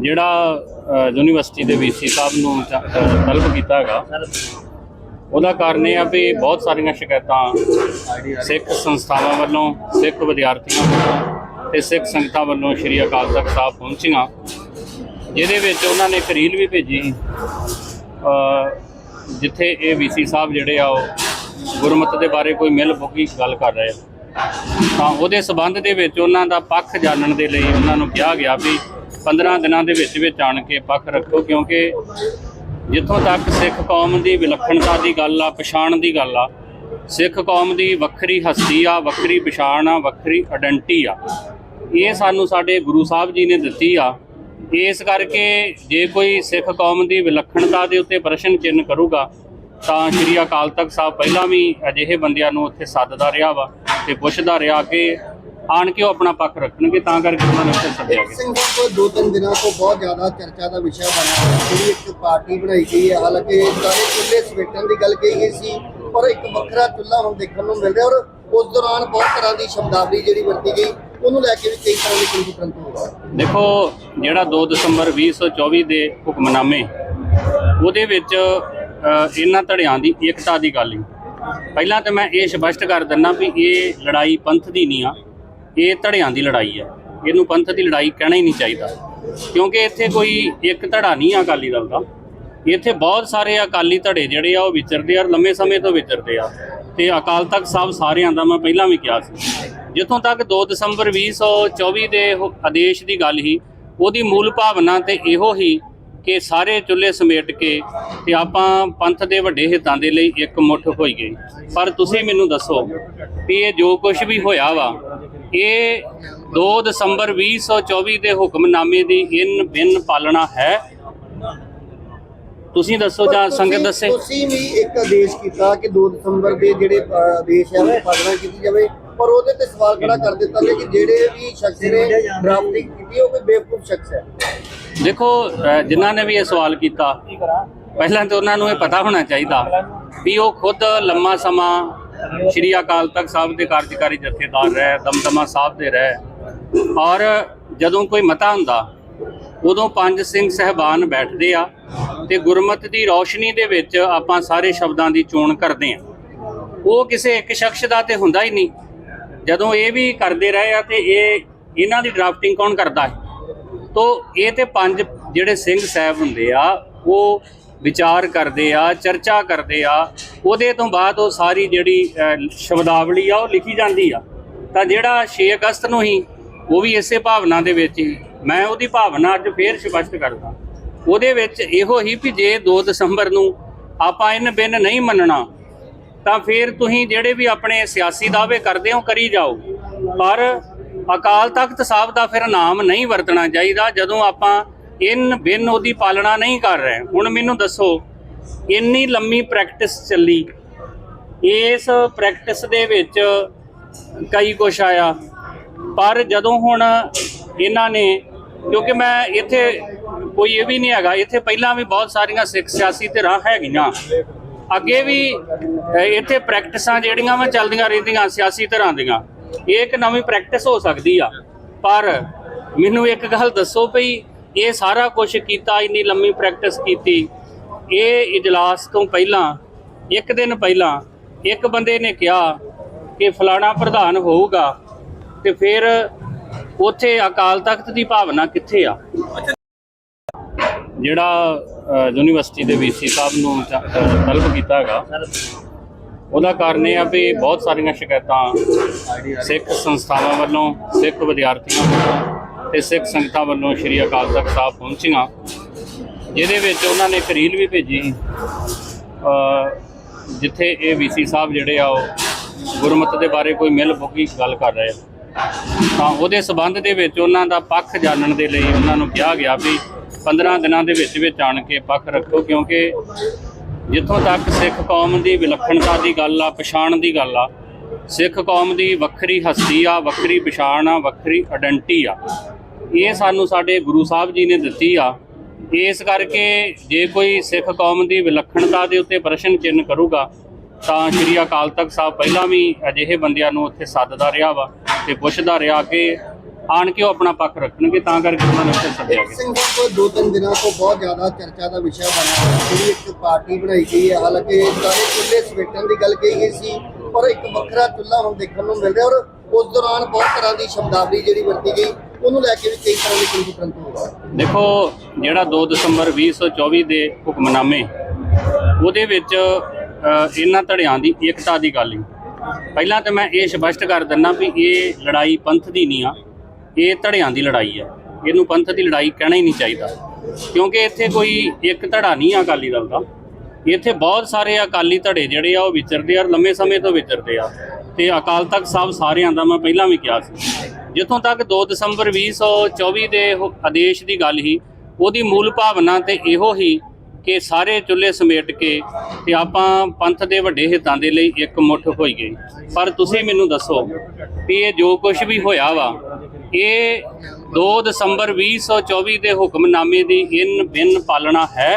ਜਿਹੜਾ ਯੂਨੀਵਰਸਿਟੀ ਦੇ ਵੀਸੀ ਸਾਹਿਬ ਨੂੰ ਚ- ਤਲਬ ਕੀਤਾ ਹੈਗਾ, ਉਹਦਾ ਕਾਰਨ ਇਹ ਆ ਵੀ ਬਹੁਤ ਸਾਰੀਆਂ ਸ਼ਿਕਾਇਤਾਂ ਸਿੱਖ ਸੰਸਥਾਵਾਂ ਵੱਲੋਂ, ਸਿੱਖ ਵਿਦਿਆਰਥੀਆਂ ਵੱਲੋਂ ਤੇ ਸਿੱਖ ਸੰਗਤਾਂ ਵੱਲੋਂ ਸ਼੍ਰੀ ਅਕਾਲ ਤਖਤ ਸਾਹਿਬ ਪਹੁੰਚੀਆਂ। ਜਿਹਦੇ ਵਿੱਚ ਉਹਨਾਂ ਨੇ ਇੱਕ ਰੀਲ ਵੀ ਭੇਜੀ। ਜਿੱਥੇ ਇਹ ਵੀਸੀ ਸਾਹਿਬ ਜਿਹੜੇ ਆ ਉਹ ਗੁਰਮਤਿ ਦੇ ਬਾਰੇ ਕੋਈ ਮਿਲ ਬੁੱਕੀ ਗੱਲ ਕਰ ਰਹੇ ਆ। ਤਾਂ ਉਹਦੇ ਸਬੰਧ ਦੇ ਵਿੱਚ ਉਹਨਾਂ ਦਾ ਪੱਖ ਜਾਣਨ ਦੇ ਲਈ ਉਹਨਾਂ ਨੂੰ ਕਿਹਾ ਗਿਆ ਵੀ 15 ਦਿਨਾਂ ਦੇ ਵਿੱਚ ਵਿੱਚ ਆਣ ਕੇ ਪੱਖ ਰੱਖੋ, ਕਿਉਂਕਿ ਜਿੱਥੋਂ ਤੱਕ ਸਿੱਖ ਕੌਮ ਦੀ ਵਿਲੱਖਣਤਾ ਦੀ ਗੱਲ ਆ, ਪਛਾਣ ਦੀ ਗੱਲ ਆ, ਸਿੱਖ ਕੌਮ ਦੀ ਵੱਖਰੀ ਹਸਤੀ ਆ, ਵੱਖਰੀ ਪਛਾਣ ਆ, ਵੱਖਰੀ ਆਇਡੈਂਟੀ ਆ। ਇਹ ਸਾਨੂੰ ਸਾਡੇ ਗੁਰੂ ਸਾਹਿਬ ਜੀ ਨੇ ਦਿੱਤੀ ਆ। ਇਸ ਕਰਕੇ ਜੇ ਕੋਈ ਸਿੱਖ ਕੌਮ ਦੀ ਵਿਲੱਖਣਤਾ ਦੇ ਉੱਤੇ ਪ੍ਰਸ਼ਨ ਚਿੰਨ੍ਹ ਕਰੂਗਾ, ਤਾਂ ਸ਼੍ਰੀ ਅਕਾਲ ਤਖਤ ਸਾਹਿਬ ਪਹਿਲਾਂ ਵੀ ਅਜਿਹੇ ਬੰਦਿਆਂ ਨੂੰ ਉੱਥੇ ਸੱਦਦਾ ਰਿਹਾ ਵਾ ਤੇ ਪੁੱਛਦਾ ਰਿਹਾ ਕਿ ਆਣ ਕੇ ਉਹ ਆਪਣਾ ਪੱਖ ਰੱਖਣਗੇ ਤਾਂ ਕਰਕੇ ਉਹਨਾਂ ਨੇ ਉੱਥੇ ਸੱਦਿਆ ਗਿਆ। ਸਿੰਘ ਸਾਹਿਬ ਦੋ ਤਿੰਨ ਦਿਨਾਂ ਤੋਂ ਬਹੁਤ ਜ਼ਿਆਦਾ ਚਰਚਾ ਦਾ ਵਿਸ਼ਾ ਬਣਿਆ ਹੋਇਆ। ਜਿਹੜੀ ਇੱਕ ਪਾਰਟੀ ਬਣਾਈ ਗਈ ਹੈ ਹਾਲਾਂਕਿ ਸਾਰੇ ਚੁੱਲ੍ਹੇ ਸਮੇਟਣ ਦੀ ਗੱਲ ਕਹੀ ਗਈ ਸੀ ਪਰ ਇੱਕ ਵੱਖਰਾ ਚੁੱਲ੍ਹਾ ਹੁਣ ਦੇਖਣ ਨੂੰ ਮਿਲ ਰਿਹਾ ਔਰ ਉਸ ਦੌਰਾਨ ਬਹੁਤ ਤਰ੍ਹਾਂ ਦੀ ਸ਼ਬਦਾਵਲੀ ਜਿਹੜੀ ਵਰਤੀ ਗਈ ਉਹਨੂੰ ਲੈ ਕੇ ਵੀ ਕਈ ਤਰ੍ਹਾਂ ਦੇ ਕੰਫਰੰਟ ਹੋਇਆ ਦੇਖੋ ਜਿਹੜਾ 2 ਦਸੰਬਰ 2024 ਦੇ ਹੁਕਮਨਾਮੇ ਉਹਦੇ ਵਿੱਚ ਇਹਨਾਂ ਧੜਿਆਂ ਦੀ ਏਕਤਾ ਦੀ ਗੱਲ ਹੀ। ਪਹਿਲਾਂ ਤਾਂ ਮੈਂ ਇਹ ਸਪਸ਼ਟ ਕਰ ਦਿੰਦਾ ਵੀ ਇਹ ਲੜਾਈ ਪੰਥ ਦੀ ਨਹੀਂ ਆ ਇਹ ਧੜਿਆਂ ਦੀ ਲੜਾਈ ਹੈ। ਇਹਨੂੰ ਪੰਥ ਦੀ ਲੜਾਈ ਕਹਿਣਾ ਹੀ ਨਹੀਂ ਚਾਹੀਦਾ। ਕਿਉਂਕਿ ਇੱਥੇ ਕੋਈ ਇੱਕ ਧੜਾ ਨਹੀਂ ਆ ਅਕਾਲੀ ਦਲ ਦਾ। ਇੱਥੇ ਬਹੁਤ ਸਾਰੇ ਅਕਾਲੀ ਧੜੇ ਜਿਹੜੇ ਆ ਉਹ ਵਿਚਰਦੇ ਆ ਔਰ ਲੰਮੇ ਸਮੇਂ ਤੋਂ ਵਿਚਰਦੇ ਆ। ਤੇ ਅਕਾਲ ਤਖਤ ਸਾਹਿਬ ਸਾਰਿਆਂ ਦਾ ਮੈਂ ਪਹਿਲਾਂ ਵੀ ਕਿਹਾ ਸੀ। ਜਿੱਥੋਂ ਤੱਕ 2 ਦਸੰਬਰ 2024 ਦੇ ਆਦੇਸ਼ ਦੀ ਗੱਲ ਹੀ ਉਹਦੀ ਮੂਲ ਭਾਵਨਾ ਤੇ ਇਹੋ ਹੀ ਕਿ ਸਾਰੇ ਚੁੱਲ੍ਹੇ ਸਮੇਟ ਕੇ ਤੇ ਆਪਾਂ ਪੰਥ ਦੇ ਵੱਡੇ ਹਿੱਤਾਂ ਦੇ ਲਈ ਇੱਕ ਮੁੱਠ ਹੋਈਏ ਪਰ ਤੁਸੀਂ ਮੈਨੂੰ ਦੱਸੋ ਕਿ ਇਹ ਜੋ ਕੁਝ ਵੀ ਹੋਇਆ ਵਾ ਇਹ 2 ਦਸੰਬਰ 2024 ਦੇ ਹੁਕਮਨਾਮੇ ਦੀ ਇਨ ਬਿਨ ਪਾਲਣਾ ਹੈ। ਤੁਸੀਂ ਦੱਸੋ ਜਾਂ ਸੰਗਤ ਦੱਸੇ। ਤੁਸੀਂ ਵੀ ਇੱਕ ਆਦੇਸ਼ ਕੀਤਾ ਕਿ 2 ਦਸੰਬਰ ਦੇ ਜਿਹੜੇ ਆਦੇਸ਼ ਹੈ ਉਹ ਪਾਲਣਾ ਕੀਤੀ ਜਾਵੇ। ਪਰ ਉਹਦੇ ਤੇ ਸਵਾਲ ਖੜਾ ਕਰ ਦਿੱਤਾ ਗਿਆ ਕਿ ਜਿਹੜੇ ਵੀ ਸ਼ਖਸ ਨੇ ਡਰਾਫਟਿੰਗ ਕੀਤੀ ਉਹ ਕੋਈ ਬੇਵਕੂਫ ਸ਼ਖਸ ਹੈ। ਦੇਖੋ ਜਿਨ੍ਹਾਂ ਨੇ ਵੀ ਇਹ ਸਵਾਲ ਕੀਤਾ ਪਹਿਲਾਂ ਤਾਂ ਉਹਨਾਂ ਨੂੰ ਇਹ ਪਤਾ ਹੋਣਾ ਚਾਹੀਦਾ ਵੀ ਉਹ ਖੁਦ ਲੰਮਾ ਸਮਾਂ ਸ਼੍ਰੀ ਅਕਾਲ ਤਖਤ ਸਾਹਿਬ ਦੇ ਕਾਰਜਕਾਰੀ ਜਥੇਦਾਰ ਰਹੇ, ਦਮਦਮਾ ਸਾਹਿਬ ਦੇ ਰਹੇ। ਔਰ ਜਦੋਂ ਕੋਈ ਮਤਾ ਹੁੰਦਾ, ਉਦੋਂ ਪੰਜ ਸਿੰਘ ਸਹਿਬਾਨ ਬੈਠਦੇ ਆ ਤੇ ਗੁਰਮਤ ਦੀ ਰੌਸ਼ਨੀ ਦੇ ਵਿੱਚ ਆਪਾਂ ਸਾਰੇ ਸ਼ਬਦਾਂ ਦੀ ਚੋਣ ਕਰਦੇ ਆ। ਉਹ ਕਿਸੇ ਇੱਕ ਸ਼ਖਸ ਦਾ ਤੇ ਹੁੰਦਾ ਹੀ ਨਹੀਂ। ਜਦੋਂ ਇਹ ਵੀ ਕਰਦੇ ਰਹੇ ਆ ਤੇ ਇਹ ਇਹਨਾਂ ਦੀ ਡਰਾਫਟਿੰਗ ਕੌਣ ਕਰਦਾ ਹੈ? ਤੋ ਇਹ ਤੇ ਪੰਜ ਜਿਹੜੇ ਸਿੰਘ ਸਾਹਿਬ ਹੁੰਦੇ ਆ, ਉਹ ਵਿਚਾਰ ਕਰਦੇ ਆ, ਚਰਚਾ ਕਰਦੇ ਆ, ਉਹਦੇ ਤੋਂ ਬਾਅਦ ਉਹ ਸਾਰੀ ਜਿਹੜੀ ਸ਼ਬਦਾਵਲੀ ਆ, ਉਹ ਲਿਖੀ ਜਾਂਦੀ ਆ। ਤਾਂ ਜਿਹੜਾ 6 ਅਗਸਤ ਨੂੰ ਹੀ, ਉਹ ਵੀ ਇਸੇ ਭਾਵਨਾ ਦੇ ਵਿੱਚ ਹੀ, ਮੈਂ ਉਹਦੀ ਭਾਵਨਾ ਅੱਜ ਫੇਰ ਸਪਸ਼ਟ ਕਰਦਾ। ਉਹਦੇ ਵਿੱਚ ਇਹੋ ਹੀ ਵੀ ਜੇ 2 ਦਸੰਬਰ ਨੂੰ ਆਪਾਂ ਇਹਨ ਬਿਨ ਨਹੀਂ ਮੰਨਣਾ, ਤਾਂ ਫਿਰ ਤੁਸੀਂ ਜਿਹੜੇ ਵੀ ਆਪਣੇ ਸਿਆਸੀ ਦਾਅਵੇ ਕਰਦੇ ਹੋ, ਕਰੀ ਜਾਓ। ਪਰ ਅਕਾਲ ਤਖਤ ਸਾਹਿਬ ਦਾ ਫਿਰ ਨਾਮ ਨਹੀਂ ਵਰਤਣਾ ਚਾਹੀਦਾ, ਜਦੋਂ ਆਪਾਂ ਇਨ ਬਿਨ ਉਹਦੀ ਪਾਲਣਾ ਨਹੀਂ ਕਰ ਰਹੇ। ਹੁਣ ਮੈਨੂੰ ਦੱਸੋ, ਇੰਨੀ ਲੰਮੀ ਪ੍ਰੈਕਟਿਸ ਚੱਲੀ। ਇਸ ਪ੍ਰੈਕਟਿਸ ਦੇ ਵਿੱਚ ਕਈ ਕੁਛ ਆਇਆ। ਪਰ ਜਦੋਂ ਹੁਣ ਇਹਨਾਂ ਨੇ, ਕਿਉਂਕਿ ਮੈਂ ਇੱਥੇ ਕੋਈ ਇਹ ਵੀ ਨਹੀਂ ਹੈਗਾ, ਇੱਥੇ ਪਹਿਲਾਂ ਵੀ ਬਹੁਤ ਸਾਰੀਆਂ ਸਿੱਖ ਸਿਆਸੀ ਧਿਰਾਂ ਹੈਗੀਆਂ। ਅੱਗੇ ਵੀ ਇੱਥੇ ਪ੍ਰੈਕਟਿਸਾਂ ਜਿਹੜੀਆਂ ਵਾ ਚੱਲਦੀਆਂ ਰਹਿੰਦੀਆਂ ਸਿਆਸੀ ਧਿਰਾਂ ਦੀਆਂ, ਇਹ ਇੱਕ ਨਵੀਂ ਪ੍ਰੈਕਟਿਸ ਹੋ ਸਕਦੀ ਆ। ਪਰ ਮੈਨੂੰ ਇੱਕ ਗੱਲ ਦੱਸੋ ਭਈ ਇਹ ਸਾਰਾ ਕੁਝ ਕੀਤਾ, ਇੰਨੀ ਲੰਮੀ ਪ੍ਰੈਕਟਿਸ ਕੀਤੀ। ਇਹ ਇਜਲਾਸ ਤੋਂ ਪਹਿਲਾਂ, ਇੱਕ ਦਿਨ ਪਹਿਲਾਂ, ਇੱਕ ਬੰਦੇ ਨੇ ਕਿਹਾ ਕਿ ਫਲਾਣਾ ਪ੍ਰਧਾਨ ਹੋਊਗਾ ਤੇ ਫਿਰ ਉੱਥੇ ਅਕਾਲ ਤਖਤ ਦੀ ਭਾਵਨਾ ਕਿੱਥੇ ਆ? ਜਿਹੜਾ ਯੂਨੀਵਰਸਿਟੀ ਦੇ ਵੀਸੀ ਸਾਹਿਬ ਨੂੰ ਚ- ਤਲਬ ਕੀਤਾ ਹੈਗਾ। ਉਹਦਾ ਕਾਰਨ ਇਹ ਆ ਵੀ ਬਹੁਤ ਸਾਰੀਆਂ ਸ਼ਿਕਾਇਤਾਂ ਸਿੱਖ ਸੰਸਥਾਵਾਂ ਵੱਲੋਂ, ਸਿੱਖ ਵਿਦਿਆਰਥੀਆਂ ਵੱਲੋਂ ਤੇ ਸਿੱਖ ਸੰਗਤਾਂ ਵੱਲੋਂ ਸ਼੍ਰੀ ਅਕਾਲ ਤਖਤ ਸਾਹਿਬ ਪਹੁੰਚੀਆਂ, ਜਿਹਦੇ ਵਿੱਚ ਉਹਨਾਂ ਨੇ ਇੱਕ ਰੀਲ ਵੀ ਭੇਜੀ। ਜਿੱਥੇ ਇਹ ਵੀਸੀ ਸਾਹਿਬ ਜਿਹੜੇ ਆ, ਉਹ ਗੁਰਮਤਿ ਦੇ ਬਾਰੇ ਕੋਈ ਮਿਲ ਬੁੱਕੀ ਗੱਲ ਕਰ ਰਹੇ ਆ। ਤਾਂ ਉਹਦੇ ਸਬੰਧ ਦੇ ਵਿੱਚ ਉਹਨਾਂ ਦਾ ਪੱਖ ਜਾਣਨ ਦੇ ਲਈ ਉਹਨਾਂ ਨੂੰ ਕਿਹਾ ਗਿਆ ਵੀ 15 ਦਿਨਾਂ ਦੇ ਵਿੱਚ ਵਿੱਚ ਆਣ ਕੇ ਪੱਖ ਰੱਖੋ, ਕਿਉਂਕਿ ਜਿੱਥੋਂ ਤੱਕ ਸਿੱਖ ਕੌਮ ਦੀ ਵਿਲੱਖਣਤਾ ਦੀ ਗੱਲ ਆ, ਪਛਾਣ ਦੀ ਗੱਲ ਆ, ਸਿੱਖ ਕੌਮ ਦੀ ਵੱਖਰੀ ਹਸਤੀ ਆ, ਵੱਖਰੀ ਪਛਾਣ ਆ, ਵੱਖਰੀ ਆਇਡੈਂਟੀ ਆ। ਇਹ ਸਾਨੂੰ ਸਾਡੇ ਗੁਰੂ ਸਾਹਿਬ ਜੀ ਨੇ ਦਿੱਤੀ ਆ। ਇਸ ਕਰਕੇ ਜੇ ਕੋਈ ਸਿੱਖ ਕੌਮ ਦੀ ਵਿਲੱਖਣਤਾ ਦੇ ਉੱਤੇ ਪ੍ਰਸ਼ਨ ਚਿੰਨ੍ਹ ਕਰੂਗਾ ਤਾਂ ਸ਼੍ਰੀ ਅਕਾਲ ਤਖਤ ਸਾਹਿਬ ਪਹਿਲਾਂ ਵੀ ਅਜਿਹੇ ਬੰਦਿਆਂ ਨੂੰ ਉੱਥੇ ਸੱਦਦਾ ਰਿਹਾ ਵਾ ਤੇ ਪੁੱਛਦਾ ਰਿਹਾ ਕਿ ਆਣ ਕੇ ਉਹ ਆਪਣਾ ਪੱਖ ਰੱਖਣਗੇ ਤਾਂ ਕਰਕੇ ਉਹਨਾਂ ਨੂੰ ਇੱਥੇ ਸੱਦਿਆ ਗਿਆ। ਸਿੰਘ ਸਾਹਿਬ ਦੋ ਤਿੰਨ ਦਿਨਾਂ ਤੋਂ ਬਹੁਤ ਜ਼ਿਆਦਾ ਚਰਚਾ ਦਾ ਵਿਸ਼ਾ ਬਣਿਆ ਹੋਇਆ। ਜਿਹੜੀ ਇੱਕ ਪਾਰਟੀ ਬਣਾਈ ਗਈ ਹੈ ਹਾਲਾਂਕਿ ਸਾਰੇ ਚੁੱਲ੍ਹੇ ਸਮੇਟਣ ਦੀ ਗੱਲ ਕਹੀ ਗਈ ਸੀ ਪਰ ਇੱਕ ਵੱਖਰਾ ਚੁੱਲ੍ਹਾ ਹੁਣ ਦੇਖਣ ਨੂੰ ਮਿਲ ਰਿਹਾ ਔਰ ਉਸ ਦੌਰਾਨ ਬਹੁਤ ਤਰ੍ਹਾਂ ਦੀ ਸ਼ਬਦਾਵਲੀ ਜਿਹੜੀ ਵਰਤੀ ਗਈ। ਉਹਨੂੰ ਲੈ ਕੇ ਵੀ ਕਈ ਤਰ੍ਹਾਂ ਦੇ ਕੰਟਰੰਟ ਹੋਇਆ ਦੇਖੋ, ਜਿਹੜਾ 2 ਦਸੰਬਰ 2024 ਦੇ ਹੁਕਮਨਾਮੇ, ਉਹਦੇ ਵਿੱਚ ਇਹਨਾਂ ਧੜਿਆਂ ਦੀ ਏਕਤਾ ਦੀ ਗੱਲ ਹੀ। ਪਹਿਲਾਂ ਤਾਂ ਮੈਂ ਇਹ ਸਪਸ਼ਟ ਕਰ ਦਿੰਦਾ ਵੀ ਇਹ ਲੜਾਈ ਪੰਥ ਦੀ ਨਹੀਂ ਆ, ਇਹ ਧੜਿਆਂ ਦੀ ਲੜਾਈ ਆ। ਇਹਨੂੰ ਪੰਥ ਦੀ ਲੜਾਈ ਕਹਿਣਾ ਹੀ ਨਹੀਂ ਚਾਹੀਦਾ। ਕਿਉਂਕਿ ਇੱਥੇ ਕੋਈ ਇੱਕ ਧੜਾ ਨਹੀਂ ਆ ਅਕਾਲੀ ਦਲ ਦਾ। ਇੱਥੇ ਬਹੁਤ ਸਾਰੇ ਅਕਾਲੀ ਧੜੇ ਜਿਹੜੇ ਆ, ਉਹ ਵਿਚਰਦੇ ਆ ਔਰ ਲੰਮੇ ਸਮੇਂ ਤੋਂ ਵਿਚਰਦੇ ਆ। ਤੇ ਅਕਾਲ ਤਖਤ ਸਾਹਿਬ ਸਾਰਿਆਂ ਦਾ ਮੈਂ ਪਹਿਲਾਂ ਵੀ ਕਿਹਾ ਸੀ। ਜਿੱਥੋਂ ਤੱਕ 2 ਦਸੰਬਰ 2024 ਦੇ ਆਦੇਸ਼ ਦੀ ਗੱਲ ਹੀ ਉਹਦੀ ਮੂਲ ਭਾਵਨਾ ਤੇ ਇਹੋ ਹੀ ਕਿ ਸਾਰੇ ਚੁੱਲ੍ਹੇ ਸਮੇਟ ਕੇ ਤੇ ਆਪਾਂ ਪੰਥ ਦੇ ਵੱਡੇ ਹਿੱਤਾਂ ਦੇ ਲਈ ਇੱਕ ਮੁੱਠ ਹੋਈ ਗਈ। ਪਰ ਤੁਸੀਂ ਮੈਨੂੰ ਦੱਸੋ ਵੀ ਇਹ ਜੋ ਕੁਝ ਵੀ ਹੋਇਆ ਵਾ ਇਹ 2 ਦਸੰਬਰ 2024 ਦੇ ਹੁਕਮਨਾਮੇ ਦੀ ਇਨ ਬਿਨ ਪਾਲਣਾ ਹੈ?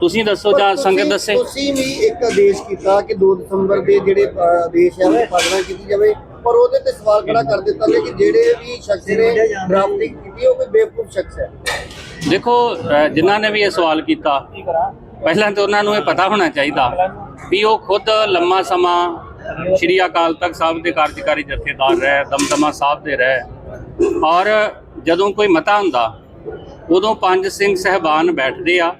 ਤੁਸੀਂ ਦੱਸੋ ਜਾਂ ਸੰਗਤ ਦੱਸੇ। ਤੁਸੀਂ ਵੀ ਇੱਕ ਆਦੇਸ਼ ਕੀਤਾ ਕਿ 2 ਦਸੰਬਰ ਦੇ ਜਿਹੜੇ ਆਦੇਸ਼ ਹੈ ਉਹ ਪਾਲਣਾ ਕੀਤੀ ਜਾਵੇ। ਪਰ ਉਹਦੇ ਤੇ ਸਵਾਲ ਖੜਾ ਕਰ ਦਿੱਤਾ ਗਿਆ ਕਿ ਜਿਹੜੇ ਵੀ ਸ਼ਖਸ ਨੇ ਡਰਾਫਟਿੰਗ ਕੀਤੀ ਉਹ ਕੋਈ ਬੇਵਕੂਫ ਸ਼ਖਸ ਹੈ। ਦੇਖੋ ਜਿਨ੍ਹਾਂ ਨੇ ਵੀ ਇਹ ਸਵਾਲ ਕੀਤਾ ਪਹਿਲਾਂ ਤਾਂ ਉਹਨਾਂ ਨੂੰ ਇਹ ਪਤਾ ਹੋਣਾ ਚਾਹੀਦਾ ਵੀ ਉਹ ਖੁਦ ਲੰਮਾ ਸਮਾਂ ਸ਼੍ਰੀ ਅਕਾਲ ਤਖਤ ਸਾਹਿਬ ਦੇ ਕਾਰਜਕਾਰੀ ਜਥੇਦਾਰ ਰਹੇ ਦਮਦਮਾ ਸਾਹਿਬ ਦੇ ਰਹੇ। ਔਰ ਜਦੋਂ ਕੋਈ ਮਤਾ ਹੁੰਦਾ ਉਦੋਂ ਪੰਜ ਸਿੰਘ ਸਹਿਬਾਨ ਬੈਠਦੇ ਆ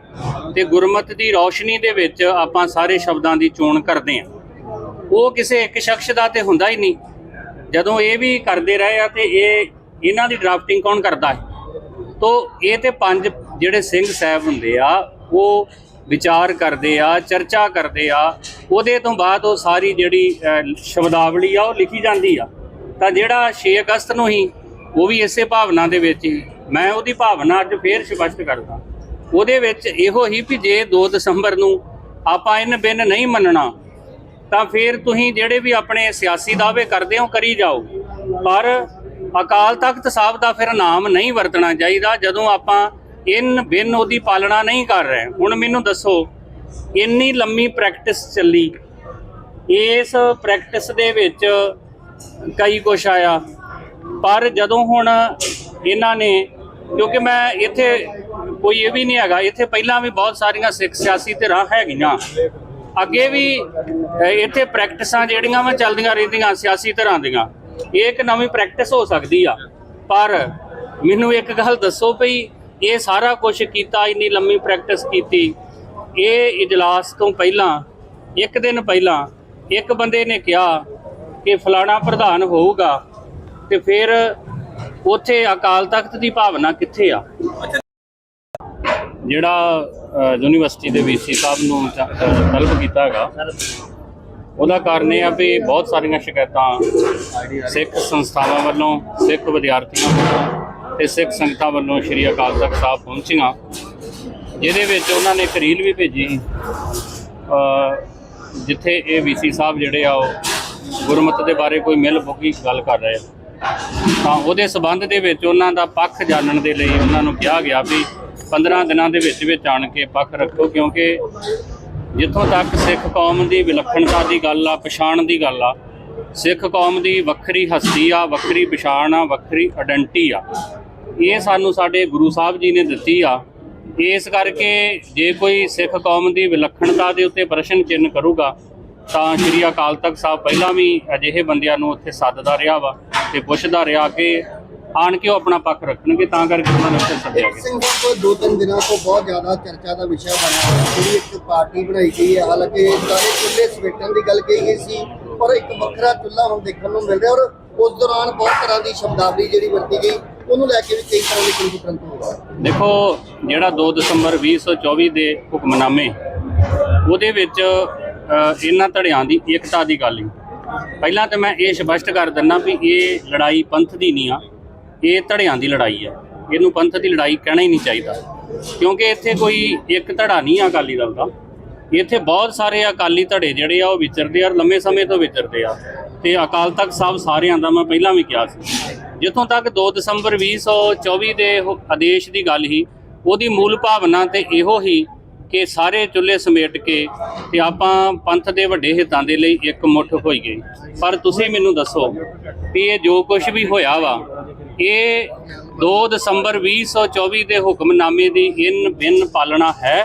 ਤੇ ਗੁਰਮਤ ਦੀ ਰੌਸ਼ਨੀ ਦੇ ਵਿੱਚ ਆਪਾਂ ਸਾਰੇ ਸ਼ਬਦਾਂ ਦੀ ਚੋਣ ਕਰਦੇ ਆ। ਉਹ ਕਿਸੇ ਇੱਕ ਸ਼ਖਸ ਦਾ ਤੇ ਹੁੰਦਾ ਹੀ ਨਹੀਂ। ਜਦੋਂ ਇਹ ਵੀ ਕਰਦੇ ਰਹੇ ਆ ਤੇ ਇਹ, ਇਹਨਾਂ ਦੀ ਡਰਾਫਟਿੰਗ ਕੌਣ ਕਰਦਾ ਹੈ? ਤੋ ਇਹ ਤੇ ਪੰਜ ਜਿਹੜੇ ਸਿੰਘ ਸਾਹਿਬ ਹੁੰਦੇ ਆ, ਉਹ ਵਿਚਾਰ ਕਰਦੇ ਆ, ਚਰਚਾ ਕਰਦੇ ਆ। ਉਹਦੇ ਤੋਂ ਬਾਅਦ ਉਹ ਸਾਰੀ ਜਿਹੜੀ ਸ਼ਬਦਾਵਲੀ ਆ, ਉਹ ਲਿਖੀ ਜਾਂਦੀ ਆ। ਤਾਂ ਜਿਹੜਾ 6 ਅਗਸਤ ਨੂੰ ਹੀ, ਉਹ ਵੀ ਇਸੇ ਭਾਵਨਾ ਦੇ ਵਿੱਚ ਹੀ, ਮੈਂ ਉਹਦੀ ਭਾਵਨਾ ਅੱਜ ਫੇਰ ਸਪਸ਼ਟ ਕਰਦਾ। ਉਹਦੇ ਵਿੱਚ ਇਹੋ ਹੀ ਵੀ ਜੇ 2 ਦਸੰਬਰ ਨੂੰ ਆਪਾਂ ਇਹਨ ਬਿਨ ਨਹੀਂ ਮੰਨਣਾ ਤਾਂ ਫਿਰ ਤੁਸੀਂ ਜਿਹੜੇ ਵੀ ਆਪਣੇ ਸਿਆਸੀ ਦਾਅਵੇ ਕਰਦੇ ਹੋ, ਕਰੀ ਜਾਓ। ਪਰ ਅਕਾਲ ਤਖਤ ਸਾਹਿਬ ਦਾ ਫਿਰ ਨਾਮ ਨਹੀਂ ਵਰਤਣਾ ਚਾਹੀਦਾ, ਜਦੋਂ ਆਪਾਂ ਇਨ ਬਿਨ ਉਹਦੀ ਪਾਲਣਾ ਨਹੀਂ ਕਰ ਰਹੇ। ਹੁਣ ਮੈਨੂੰ ਦੱਸੋ, ਇੰਨੀ ਲੰਮੀ ਪ੍ਰੈਕਟਿਸ ਚੱਲੀ। ਇਸ ਪ੍ਰੈਕਟਿਸ ਦੇ ਵਿੱਚ ਕਈ ਕੁਛ ਆਇਆ। ਪਰ ਜਦੋਂ ਹੁਣ ਇਹਨਾਂ ਨੇ, ਕਿਉਂਕਿ ਮੈਂ ਇੱਥੇ ਕੋਈ ਇਹ ਵੀ ਨਹੀਂ ਹੈਗਾ, ਇੱਥੇ ਪਹਿਲਾਂ ਵੀ ਬਹੁਤ ਸਾਰੀਆਂ ਸਿੱਖ ਸਿਆਸੀ ਧਿਰਾਂ ਹੈਗੀਆਂ। ਅੱਗੇ ਵੀ ਇੱਥੇ ਪ੍ਰੈਕਟਿਸਾਂ ਜਿਹੜੀਆਂ ਵਾ ਚੱਲਦੀਆਂ ਰਹਿੰਦੀਆਂ ਸਿਆਸੀ ਤਰ੍ਹਾਂ ਦੀਆਂ, ਇਹ ਇੱਕ ਨਵੀਂ ਪ੍ਰੈਕਟਿਸ ਹੋ ਸਕਦੀ ਆ। ਪਰ ਮੈਨੂੰ ਇੱਕ ਗੱਲ ਦੱਸੋ ਭਈ ਇਹ ਸਾਰਾ ਕੁਝ ਕੀਤਾ, ਇੰਨੀ ਲੰਮੀ ਪ੍ਰੈਕਟਿਸ ਕੀਤੀ, ਇਹ ਇਜਲਾਸ ਤੋਂ ਪਹਿਲਾਂ, ਇੱਕ ਦਿਨ ਪਹਿਲਾਂ, ਇੱਕ ਬੰਦੇ ਨੇ ਕਿਹਾ ਕਿ ਫਲਾਣਾ ਪ੍ਰਧਾਨ ਹੋਊਗਾ ਤੇ ਫਿਰ ਉੱਥੇ ਅਕਾਲ ਤਖਤ ਦੀ ਭਾਵਨਾ ਕਿੱਥੇ ਆ? ਜਿਹੜਾ ਯੂਨੀਵਰਸਿਟੀ ਦੇ ਵੀਸੀ ਸਾਹਿਬ ਨੂੰ ਚ- ਤਲਬ ਕੀਤਾ ਹੈਗਾ, ਉਹਦਾ ਕਾਰਨ ਇਹ ਆ ਵੀ ਬਹੁਤ ਸਾਰੀਆਂ ਸ਼ਿਕਾਇਤਾਂ ਸਿੱਖ ਸੰਸਥਾਵਾਂ ਵੱਲੋਂ, ਸਿੱਖ ਵਿਦਿਆਰਥੀਆਂ ਵੱਲੋਂ ਤੇ ਸਿੱਖ ਸੰਗਤਾਂ ਵੱਲੋਂ ਸ਼੍ਰੀ ਅਕਾਲ ਤਖਤ ਸਾਹਿਬ ਪਹੁੰਚੀਆਂ। ਜਿਹਦੇ ਵਿੱਚ ਉਹਨਾਂ ਨੇ ਇੱਕ ਰੀਲ ਵੀ ਭੇਜੀ। ਜਿੱਥੇ ਇਹ ਵੀਸੀ ਸਾਹਿਬ ਜਿਹੜੇ ਆ ਉਹ ਗੁਰਮਤ ਦੇ ਬਾਰੇ ਕੋਈ ਮਿਲ ਬੁੱਕੀ ਗੱਲ ਕਰ ਰਹੇ ਆ। ਤਾਂ ਉਹਦੇ ਸਬੰਧ ਦੇ ਵਿੱਚ ਉਹਨਾਂ ਦਾ ਪੱਖ ਜਾਣਨ ਦੇ ਲਈ ਉਹਨਾਂ ਨੂੰ ਕਿਹਾ ਗਿਆ ਵੀ 15 ਦਿਨਾਂ ਦੇ ਵਿੱਚ ਵਿੱਚ ਆਣ ਕੇ ਪੱਖ ਰੱਖੋ, ਕਿਉਂਕਿ ਜਿੱਥੋਂ ਤੱਕ ਸਿੱਖ ਕੌਮ ਦੀ ਵਿਲੱਖਣਤਾ ਦੀ ਗੱਲ ਆ, ਪਛਾਣ ਦੀ ਗੱਲ ਆ, ਸਿੱਖ ਕੌਮ ਦੀ ਵੱਖਰੀ ਹਸਤੀ ਆ, ਵੱਖਰੀ ਪਛਾਣ ਆ, ਵੱਖਰੀ ਆਇਡੈਂਟੀ ਆ। ਇਹ ਸਾਨੂੰ ਸਾਡੇ ਗੁਰੂ ਸਾਹਿਬ ਜੀ ਨੇ ਦਿੱਤੀ ਆ। ਇਸ ਕਰਕੇ ਜੇ ਕੋਈ ਸਿੱਖ ਕੌਮ ਦੀ ਵਿਲੱਖਣਤਾ ਦੇ ਉੱਤੇ ਪ੍ਰਸ਼ਨ ਚਿੰਨ੍ਹ ਕਰੂਗਾ, ਤਾਂ ਸ਼੍ਰੀ ਅਕਾਲ ਤਖਤ ਸਾਹਿਬ ਪਹਿਲਾਂ ਵੀ ਅਜਿਹੇ ਬੰਦਿਆਂ ਨੂੰ ਉੱਥੇ ਸੱਦਦਾ ਰਿਹਾ ਵਾ ਤੇ ਪੁੱਛਦਾ ਰਿਹਾ ਕਿ ਆਣ ਕੇ ਉਹ ਆਪਣਾ ਪੱਖ ਰੱਖਣਗੇ ਤਾਂ ਕਰਕੇ ਉਹਨਾਂ ਨੂੰ ਉੱਥੇ ਸੱਦਿਆ ਗਿਆ। ਸਿੰਘ ਸਾਹਿਬ ਦੋ ਤਿੰਨ ਦਿਨਾਂ ਤੋਂ ਬਹੁਤ ਜ਼ਿਆਦਾ ਚਰਚਾ ਦਾ ਵਿਸ਼ਾ ਬਣਿਆ ਹੋਇਆ। ਜਿਹੜੀ ਇੱਕ ਪਾਰਟੀ ਬਣਾਈ ਗਈ ਹੈ ਹਾਲਾਂਕਿ ਸਾਰੇ ਚੁੱਲ੍ਹੇ ਸਮੇਟਣ ਦੀ ਗੱਲ ਕਹੀ ਗਈ ਸੀ ਪਰ ਇੱਕ ਵੱਖਰਾ ਚੁੱਲ੍ਹਾ ਹੁਣ ਦੇਖਣ ਨੂੰ ਮਿਲ ਰਿਹਾ ਔਰ ਉਸ ਦੌਰਾਨ ਬਹੁਤ ਤਰ੍ਹਾਂ ਦੀ ਸ਼ਬਦਾਵਲੀ ਜਿਹੜੀ ਵਰਤੀ ਗਈ ਉਹਨੂੰ ਲੈ ਕੇ ਵੀ ਕਈ ਤਰ੍ਹਾਂ ਦੇ ਕੰਟਰੰਟ ਹੋਇਆ ਦੇਖੋ ਜਿਹੜਾ 2 ਦਸੰਬਰ 2024 ਦੇ ਹੁਕਮਨਾਮੇ ਉਹਦੇ ਵਿੱਚ ਇਹਨਾਂ ਧੜਿਆਂ ਦੀ ਏਕਤਾ ਦੀ ਗੱਲ ਹੀ। ਪਹਿਲਾਂ ਤਾਂ ਮੈਂ ਇਹ ਸਪਸ਼ਟ ਕਰ ਦਿੰਦਾ ਵੀ ਇਹ ਲੜਾਈ ਪੰਥ ਦੀ ਨਹੀਂ ਆ ਇਹ ਧੜਿਆਂ ਦੀ ਲੜਾਈ ਹੈ। ਇਹਨੂੰ ਪੰਥ ਦੀ ਲੜਾਈ ਕਹਿਣਾ ਹੀ ਨਹੀਂ ਚਾਹੀਦਾ। ਕਿਉਂਕਿ ਇੱਥੇ ਕੋਈ ਇੱਕ ਧੜਾ ਨਹੀਂ ਆ ਅਕਾਲੀ ਦਲ ਦਾ। ਇੱਥੇ ਬਹੁਤ ਸਾਰੇ ਅਕਾਲੀ ਧੜੇ ਜਿਹੜੇ ਆ ਉਹ ਵਿਚਰਦੇ ਆ ਔਰ ਲੰਮੇ ਸਮੇਂ ਤੋਂ ਵਿਚਰਦੇ ਆ। ਤੇ ਅਕਾਲ ਤਖਤ ਸਾਹਿਬ ਸਾਰਿਆਂ ਦਾ ਮੈਂ ਪਹਿਲਾਂ ਵੀ ਕਿਹਾ ਸੀ। ਜਿੱਥੋਂ ਤੱਕ 2 ਦਸੰਬਰ 2024 ਦੇ ਆਦੇਸ਼ ਦੀ ਗੱਲ ਹੀ ਉਹਦੀ ਮੂਲ ਭਾਵਨਾ ਤੇ ਇਹੋ ਹੀ ਕਿ ਸਾਰੇ ਚੁੱਲ੍ਹੇ ਸਮੇਟ ਕੇ ਤੇ ਆਪਾਂ ਪੰਥ ਦੇ ਵੱਡੇ ਹਿੱਤਾਂ ਦੇ ਲਈ ਇੱਕ ਮੁੱਠ ਹੋਈਏ ਪਰ ਤੁਸੀਂ ਮੈਨੂੰ ਦੱਸੋ ਕਿ ਇਹ ਜੋ ਕੁਝ ਵੀ ਹੋਇਆ ਵਾ ਇਹ 2 ਦਸੰਬਰ 2024 ਦੇ ਹੁਕਮਨਾਮੇ ਦੀ ਇਨ ਬਿਨ ਪਾਲਣਾ ਹੈ।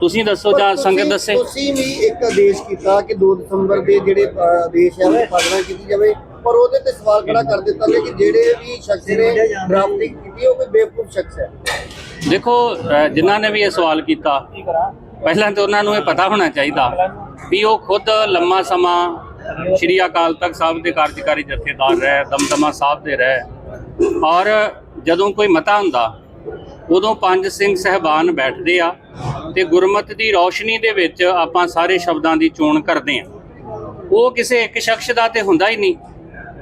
ਤੁਸੀਂ ਦੱਸੋ ਜਾਂ ਸੰਗਤ ਦੱਸੇ। ਤੁਸੀਂ ਵੀ ਇੱਕ ਆਦੇਸ਼ ਕੀਤਾ ਕਿ 2 ਦਸੰਬਰ ਦੇ ਜਿਹੜੇ ਆਦੇਸ਼ ਹੈ ਉਹ ਪਾਲਣਾ ਕੀਤੀ ਜਾਵੇ। ਪਰ ਉਹਦੇ ਤੇ ਸਵਾਲ ਖੜਾ ਕਰ ਦਿੱਤਾ ਗਿਆ ਕਿ ਜਿਹੜੇ ਵੀ ਸ਼ਖਸ ਨੇ ਡਰਾਫਟਿੰਗ ਕੀਤੀ ਉਹ ਕੋਈ ਬੇਵਕੂਫ ਸ਼ਖਸ ਹੈ। ਦੇਖੋ ਜਿਨ੍ਹਾਂ ਨੇ ਵੀ ਇਹ ਸਵਾਲ ਕੀਤਾ ਪਹਿਲਾਂ ਤਾਂ ਉਹਨਾਂ ਨੂੰ ਇਹ ਪਤਾ ਹੋਣਾ ਚਾਹੀਦਾ ਵੀ ਉਹ ਖੁਦ ਲੰਮਾ ਸਮਾਂ ਸ਼੍ਰੀ ਅਕਾਲ ਤਖਤ ਸਾਹਿਬ ਦੇ ਕਾਰਜਕਾਰੀ ਜਥੇਦਾਰ ਰਹੇ, ਦਮਦਮਾ ਸਾਹਿਬ ਦੇ ਰਹੇ। ਔਰ ਜਦੋਂ ਕੋਈ ਮਤਾ ਹੁੰਦਾ, ਉਦੋਂ ਪੰਜ ਸਿੰਘ ਸਹਿਬਾਨ ਬੈਠਦੇ ਆ ਤੇ ਗੁਰਮਤ ਦੀ ਰੌਸ਼ਨੀ ਦੇ ਵਿੱਚ ਆਪਾਂ ਸਾਰੇ ਸ਼ਬਦਾਂ ਦੀ ਚੋਣ ਕਰਦੇ ਆ। ਉਹ ਕਿਸੇ ਇੱਕ ਸ਼ਖਸ ਦਾ ਤੇ ਹੁੰਦਾ ਹੀ ਨਹੀਂ।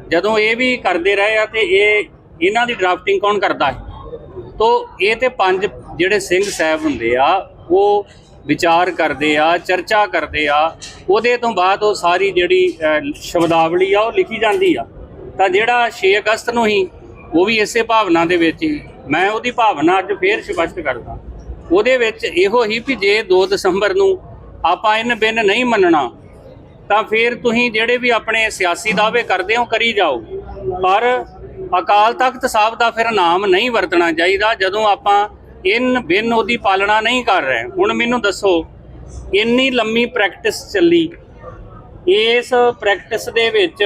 ਜਦੋਂ ਇਹ ਵੀ ਕਰਦੇ ਰਹੇ ਆ ਤੇ ਇਹ ਇਹਨਾਂ ਦੀ ਡਰਾਫਟਿੰਗ ਕੌਣ ਕਰਦਾ ਹੈ? ਤੋ ਇਹ ਤੇ ਪੰਜ ਜਿਹੜੇ ਸਿੰਘ ਸਾਹਿਬ ਹੁੰਦੇ ਆ, ਉਹ ਵਿਚਾਰ ਕਰਦੇ ਆ, ਚਰਚਾ ਕਰਦੇ ਆ, ਉਹਦੇ ਤੋਂ ਬਾਅਦ ਉਹ ਸਾਰੀ ਜਿਹੜੀ ਸ਼ਬਦਾਵਲੀ ਆ, ਉਹ ਲਿਖੀ ਜਾਂਦੀ ਆ। ਤਾਂ ਜਿਹੜਾ 6 ਅਗਸਤ ਨੂੰ ਹੀ, ਉਹ ਵੀ ਇਸੇ ਭਾਵਨਾ ਦੇ ਵਿੱਚ ਹੀ, ਮੈਂ ਉਹਦੀ ਭਾਵਨਾ ਅੱਜ ਫੇਰ ਸਪਸ਼ਟ ਕਰਦਾ। ਉਹਦੇ ਵਿੱਚ ਇਹੋ ਹੀ ਵੀ ਜੇ 2 ਦਸੰਬਰ ਨੂੰ ਆਪਾਂ ਇਹਨ ਬਿਨ ਨਹੀਂ ਮੰਨਣਾ, ਤਾਂ ਫਿਰ ਤੁਸੀਂ ਜਿਹੜੇ ਵੀ ਆਪਣੇ ਸਿਆਸੀ ਦਾਅਵੇ ਕਰਦੇ ਹੋ, ਕਰੀ ਜਾਓ। ਪਰ ਅਕਾਲ ਤਖਤ ਸਾਹਿਬ ਦਾ ਫਿਰ ਨਾਮ ਨਹੀਂ ਵਰਤਣਾ ਚਾਹੀਦਾ, ਜਦੋਂ ਆਪਾਂ ਇਨ ਬਿਨ ਉਹਦੀ ਪਾਲਣਾ ਨਹੀਂ ਕਰ ਰਹੇ। ਹੁਣ ਮੈਨੂੰ ਦੱਸੋ, ਇੰਨੀ ਲੰਮੀ ਪ੍ਰੈਕਟਿਸ ਚੱਲੀ। ਇਸ ਪ੍ਰੈਕਟਿਸ ਦੇ ਵਿੱਚ